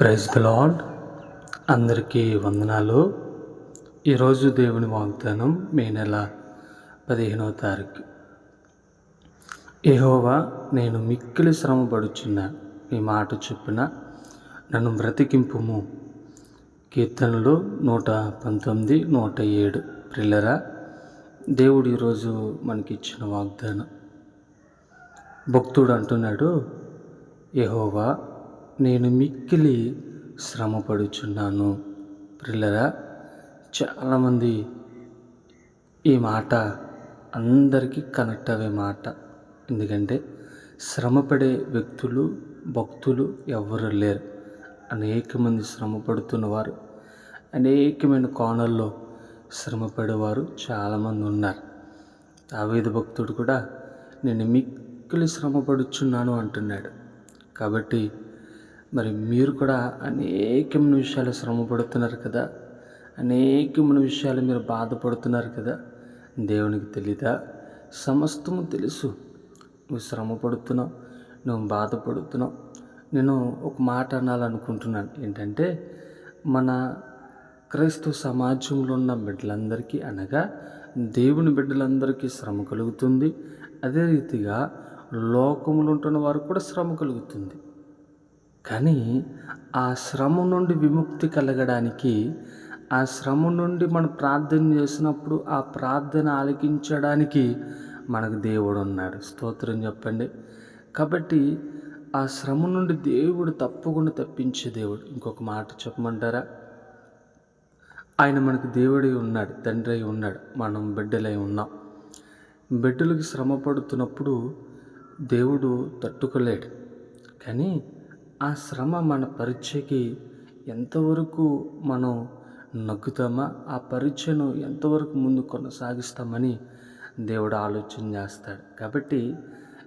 Praise the lord. అందరికీ వందనాలు. ఈరోజు దేవుని వాగ్దానం మే నెల పదిహేనవ తారీఖు. ఏహోవా నేను మిక్కిలి శ్రమపడుచున్నా మీ మాట చొప్పున నన్ను బ్రతికింపుము. కీర్తనలు నూట పంతొమ్మిది నూట ఏడు. ప్రిల్లరా దేవుడు ఈరోజు మనకిచ్చిన వాగ్దానం. భక్తుడు అంటున్నాడు యహోవా నేను మిక్కిలి శ్రమపడుచున్నాను. పిల్లరా చాలామంది ఈ మాట అందరికీ కనెక్ట్ అయ్యే మాట. ఎందుకంటే శ్రమపడే వ్యక్తులు భక్తులు ఎవరు లేరు. అనేక మంది శ్రమ పడుతున్నవారు అనేకమైన కోణాల్లో శ్రమపడేవారు చాలామంది ఉన్నారు. దావేది భక్తుడు కూడా నేను మిక్కిలి శ్రమపడుచున్నాను అంటున్నాడు. కాబట్టి మరి మీరు కూడా అనేకమైన విషయాలు శ్రమ పడుతున్నారు కదా. అనేకమైన విషయాలు మీరు బాధపడుతున్నారు కదా. దేవునికి తెలీదా? సమస్తము తెలుసు. నువ్వు శ్రమ పడుతున్నావు నువ్వు బాధపడుతున్నావు. నేను ఒక మాట అనాలనుకుంటున్నాను. ఏంటంటే మన క్రైస్తవ సమాజంలో ఉన్న బిడ్డలందరికీ అనగా దేవుని బిడ్డలందరికీ శ్రమ కలుగుతుంది. అదే రీతిగా లోకములు ఉంటున్న వారికి కూడా శ్రమ కలుగుతుంది. కానీ ఆ శ్రమ నుండి విముక్తి కలగడానికి ఆ శ్రమ నుండి మనం ప్రార్థన చేసినప్పుడు ఆ ప్రార్థన ఆలకించడానికి మనకు దేవుడు ఉన్నాడు స్తోత్రం చెప్పండి. కాబట్టి ఆ శ్రమ నుండి దేవుడు తప్పకుండా తప్పించే దేవుడు. ఇంకొక మాట చెప్పమంటారా? ఆయన మనకు దేవుడై ఉన్నాడు తండ్రి అయి ఉన్నాడు. మనం బిడ్డలై ఉన్నాం. బిడ్డలకు శ్రమ పడుతున్నప్పుడు దేవుడు తట్టుకోలేడు. కానీ ఆ శ్రమ మన పరీక్షకి ఎంతవరకు మనం నగ్గుతామా? ఆ పరీక్షను ఎంతవరకు ముందు కొనసాగిస్తామని దేవుడు ఆలోచన చేస్తాడు. కాబట్టి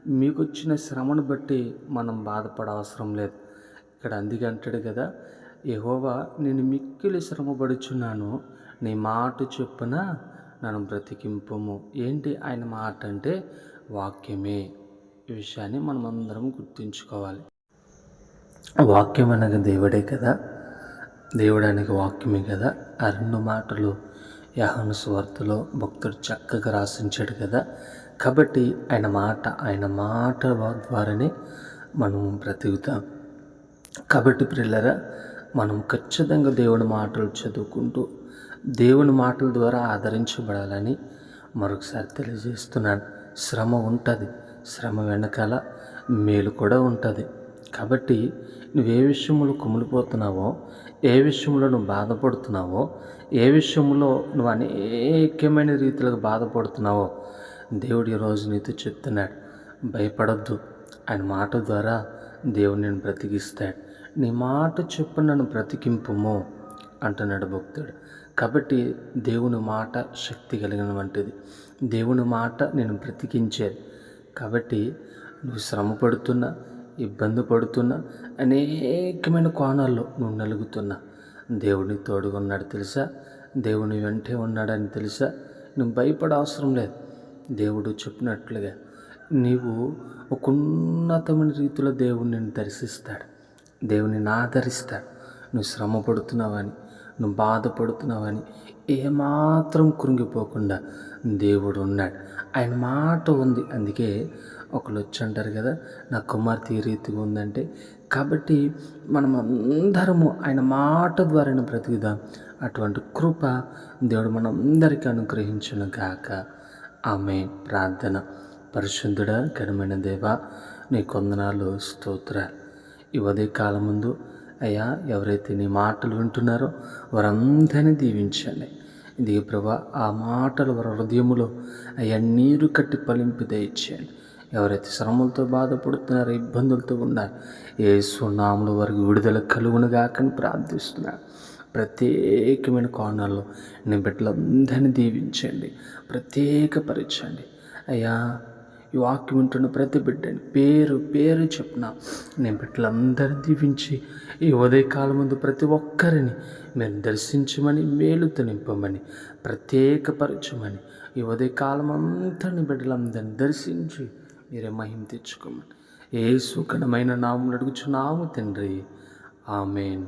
మీకు వచ్చిన శ్రమను బట్టి మనం బాధపడ అవసరం లేదు. ఇక్కడ అందుకే అంటాడు కదా యహోవా నేను మిక్కిలి శ్రమపడుచున్నాను. నీ మాట చొప్పున నన్ను బ్రతికింపము. ఏంటి ఆయన మాట అంటే వాక్యమే. ఈ విషయాన్ని మనం అందరం గుర్తుంచుకోవాలి. వాక్యం అనగా దేవుడే కదా. దేవుడు అనగా వాక్యమే కదా. ఆ రెండు మాటలు యహను స్వార్థలో భక్తుడు చక్కగా రాసించాడు కదా. కాబట్టి ఆయన మాట ఆయన మాట ద్వారానే మనం బ్రతుకుతాం. కాబట్టి పిల్లరా మనం ఖచ్చితంగా దేవుని మాటలు చదువుకుంటూ దేవుని మాటల ద్వారా ఆదరించబడాలని మరొకసారి తెలియజేస్తున్నాను. శ్రమ ఉంటుంది. శ్రమ వెనకాల మేలు కూడా ఉంటుంది. కాబట్టి నువ్వు ఏ విషయంలో కుమిలిపోతున్నావో ఏ విషయంలో నువ్వు బాధపడుతున్నావో ఏ విషయంలో నువ్వు అనేకమైన రీతిలో బాధపడుతున్నావో దేవుడు ఈరోజు నీతో చెప్తున్నాడు. భయపడద్దు. ఆయన మాట ద్వారా దేవుడు నేను బ్రతికిస్తాడు. నీ మాట చెప్పు నన్ను బ్రతికింపుము అంటున్నాడు భక్తుడు. కాబట్టి దేవుని మాట శక్తి కలిగిన వంటిది. దేవుని మాట నేను బ్రతికించేది. కాబట్టి నువ్వు శ్రమ పడుతున్నా ఇబ్బంది పడుతున్నా అనేకమైన కోణాల్లో నువ్వు నలుగుతున్నా. దేవుని తోడుగా ఉన్నాడు తెలుసా? దేవుని వెంటే ఉన్నాడని తెలుసా? నువ్వు భయపడ అవసరం లేదు. దేవుడు చెప్పినట్లుగా నీవు ఒక ఉన్నతమైన రీతిలో దేవుని నిన్ను దర్శిస్తాడు. దేవుని ఆదరిస్తాడు. నువ్వు శ్రమ పడుతున్నావని నువ్వు బాధపడుతున్నావని ఏమాత్రం కృంగిపోకుండా దేవుడు ఉన్నాడు. ఆయన మాట ఉంది. అందుకే ఒకళ్ళు వచ్చి అంటారు కదా నా కుమార్తె ఈ రీతిగా ఉందంటే. కాబట్టి మనం అందరము ఆయన మాట ద్వారా బ్రతుకుదాం. అటువంటి కృప దేవుడు మనందరికీ అనుగ్రహించును గాక. ఆమె ప్రార్థన. పరిశుద్ధుడ ఘనమైన దేవ నీ కొందనాలు స్తోత్రాలు ఈ ఉదయ కాలం ముందు అయ్యా ఎవరైతే నీ మాటలు వింటున్నారో వారందరినీ దీవించండి. ఇది ప్రభా ఆ మాటలు వారి హృదయములో అయ్యా నీరు కట్టి పలింపు దయచేయండి. ఎవరైతే శ్రమలతో బాధపడుతున్నారో ఇబ్బందులతో ఉన్నారు ఏ సున్నాములు వారికి విడుదల కలుగును కాకని ప్రార్థిస్తున్నారు ప్రత్యేకమైన కోణాల్లో నీ బిడ్డలందరినీ దీవించండి ప్రత్యేకపరచండి. అయ్యా ఈ వాక్యం వింటున్న ప్రతి బిడ్డని పేరు పేరు చెప్పిన నేను బిడ్డలందరినీ దీవించి ఈ ఉదయకాలం ముందు ప్రతి ఒక్కరిని మీరు దర్శించమని మేలుతో నింపమని ప్రత్యేకపరచమని ఈ ఉదయకాలం అంతా నీ బిడ్డలందరినీ దర్శించి మీరే మహిమ తెచ్చుకోమని. ఏ సుఖమైన నామం అడుగుచున్నాము తండ్రి. ఆమెన్.